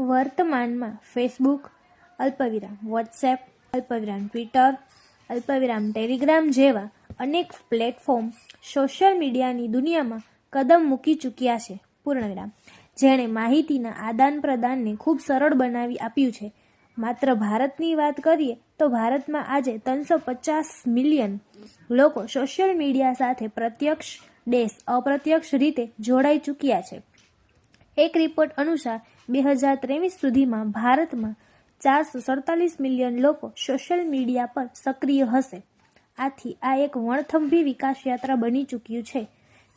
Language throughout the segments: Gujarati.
વર્તમાનમાં ફેસબુક અલ્પવિરામ વોટ્સએપ અલ્પવિરામ ટ્વિટર અલ્પવિરામ ટેલિગ્રામ જેવા અનેક પ્લેટફોર્મ સોશિયલ મીડિયાની દુનિયામાં કદમ મૂકી ચૂક્યા છે પૂર્ણવિરામ, જેણે માહિતીના આદાન પ્રદાનને ખૂબ સરળ બનાવી આપ્યું છે. માત્ર ભારતની વાત કરીએ તો ભારતમાં આજે ત્રણસો પચાસ મિલિયન લોકો સોશિયલ મીડિયા સાથે પ્રત્યક્ષ, દેશ અપ્રત્યક્ષ રીતે જોડાઈ ચૂક્યા છે. એક રિપોર્ટ અનુસાર બે હજાર ત્રેવીસ સુધીમાં ભારતમાં ચારસો સડતાલીસ મિલિયન લોકો સોશિયલ મીડિયા પર સક્રિય હશે. આથી આ એક વણથંભી વિકાસ યાત્રા બની ચૂક્યું છે.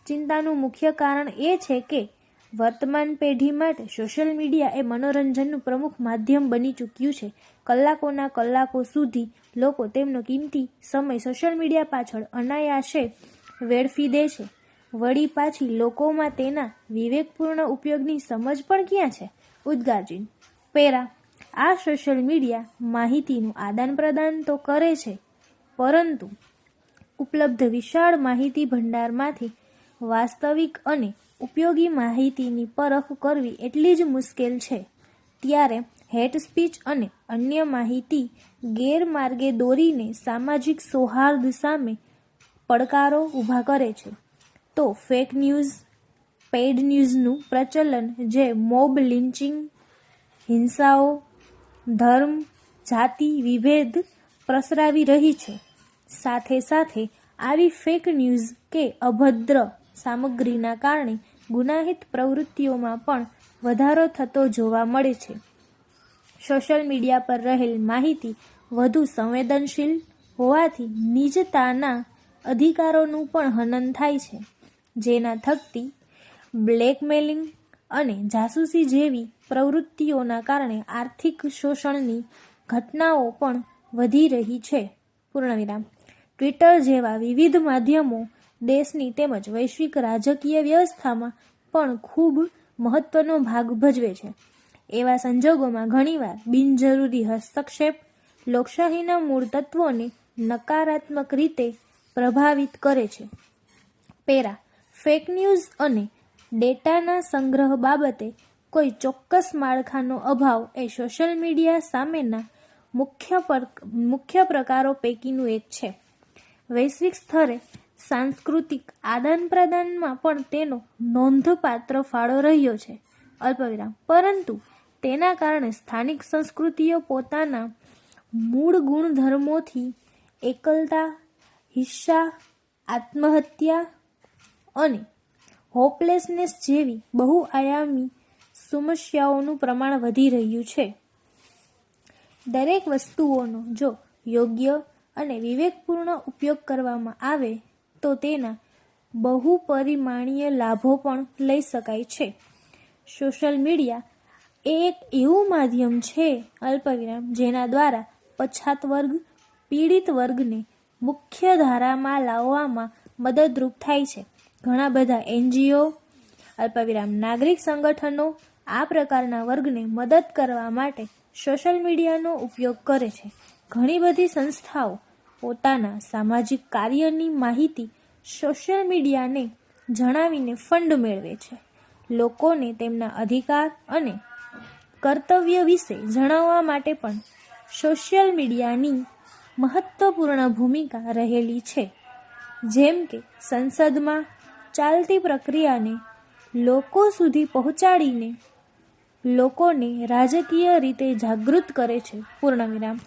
ચિંતાનું મુખ્ય કારણ એ છે કે વર્તમાન પેઢી માટે સોશિયલ મીડિયા એ મનોરંજનનું પ્રમુખ માધ્યમ બની ચૂક્યું છે. કલાકોના કલાકો સુધી લોકો તેમનો કિંમતી સમય સોશિયલ મીડિયા પાછળ અનાયાસે વેડફી દે છે. વળી પાછી લોકોમાં તેના વિવેકપૂર્ણ ઉપયોગની સમજ પણ ક્યાં છે? ઉદ્ગારજીન. પેરા, આ સોશિયલ મીડિયા માહિતીનું આદાન પ્રદાન તો કરે છે, પરંતુ ઉપલબ્ધ વિશાળ માહિતી ભંડારમાંથી વાસ્તવિક અને ઉપયોગી માહિતીની પરખ કરવી એટલી જ મુશ્કેલ છે. ત્યારે હેટ સ્પીચ અને અન્ય માહિતી ગેરમાર્ગે દોરીને સામાજિક સૌહાર્દ સામે પડકારો ઊભા કરે છે. તો ફેક ન્યૂઝ પેઇડ ન્યૂઝનું પ્રચલન જે મોબ લિન્ચિંગ હિંસાઓ, ધર્મ, જાતિ વિભેદ પ્રસરાવી રહી છે. સાથે સાથે આવી ફેક ન્યૂઝ કે અભદ્ર સામગ્રીના કારણે ગુનાહિત પ્રવૃત્તિઓમાં પણ વધારો થતો જોવા મળે છે. સોશિયલ મીડિયા પર રહેલ માહિતી વધુ સંવેદનશીલ હોવાથી નિજતાના અધિકારોનું પણ હનન થાય છે, જેના થકતી બ્લેકમેલિંગ અને જાસૂસી જેવી પ્રવૃત્તિઓના કારણે આર્થિક શોષણની ઘટનાઓ પણ વધી રહી છે. પૂર્ણવિરામ. ટ્વિટર જેવા વિવિધ માધ્યમો દેશની તેમજ વૈશ્વિક રાજકીય વ્યવસ્થામાં પણ ખૂબ મહત્વનો ભાગ ભજવે છે. એવા સંજોગોમાં ઘણીવાર બિનજરૂરી હસ્તક્ષેપ, લોકશાહીના મૂળ તત્વોને નકારાત્મક રીતે પ્રભાવિત કરે છે. પેરા ફેક ન્યૂઝ અને ડેટાના સંગ્રહ બાબતે કોઈ ચોક્કસ માળખાનો અભાવ એ સોશિયલ મીડિયા સામેના મુખ્ય મુખ્ય પ્રકારો પૈકીનું એક છે. વૈશ્વિક સ્તરે સાંસ્કૃતિક આદાન પ્રદાનમાં પણ તેનો નોંધપાત્ર ફાળો રહ્યો છે, અલ્પવિરામ. પરંતુ તેના કારણે સ્થાનિક સંસ્કૃતિઓ પોતાના મૂળ ગુણધર્મોથી એકલતા, હિંસા, આત્મહત્યા અને હોપલેસનેસ જેવી બહુઆયામી સમસ્યાઓનું પ્રમાણ વધી રહ્યું છે. દરેક વસ્તુઓનો જો યોગ્ય અને વિવેકપૂર્ણ ઉપયોગ કરવામાં આવે, તો તેના બહુપરિમાણીય લાભો પણ લઈ શકાય છે. સોશિયલ મીડિયા એ એક એવું માધ્યમ છે, અલ્પવિરામ, જેના દ્વારા પછાત વર્ગ, પીડિત વર્ગને મુખ્ય ધારામાં લાવવામાં મદદરૂપ થાય છે. ઘણા બધા એનજીઓ, અલ્પવિરામ નાગરિક સંગઠનો આ પ્રકારના વર્ગને મદદ કરવા માટે સોશિયલ મીડિયાનો ઉપયોગ કરે છે. ઘણી બધી સંસ્થાઓ પોતાના સામાજિક કાર્યની માહિતી સોશિયલ મીડિયાને જણાવીને ફંડ મેળવે છે. લોકોને તેમના અધિકાર અને કર્તવ્ય વિશે જણાવવા માટે પણ સોશિયલ મીડિયાની મહત્વપૂર્ણ ભૂમિકા રહેલી છે. જેમ કે સંસદમાં ચાલતી પ્રક્રિયાને લોકો સુધી પહોંચાડીને લોકોને રાજકીય રીતે જાગૃત કરે છે. પૂર્ણવિરામ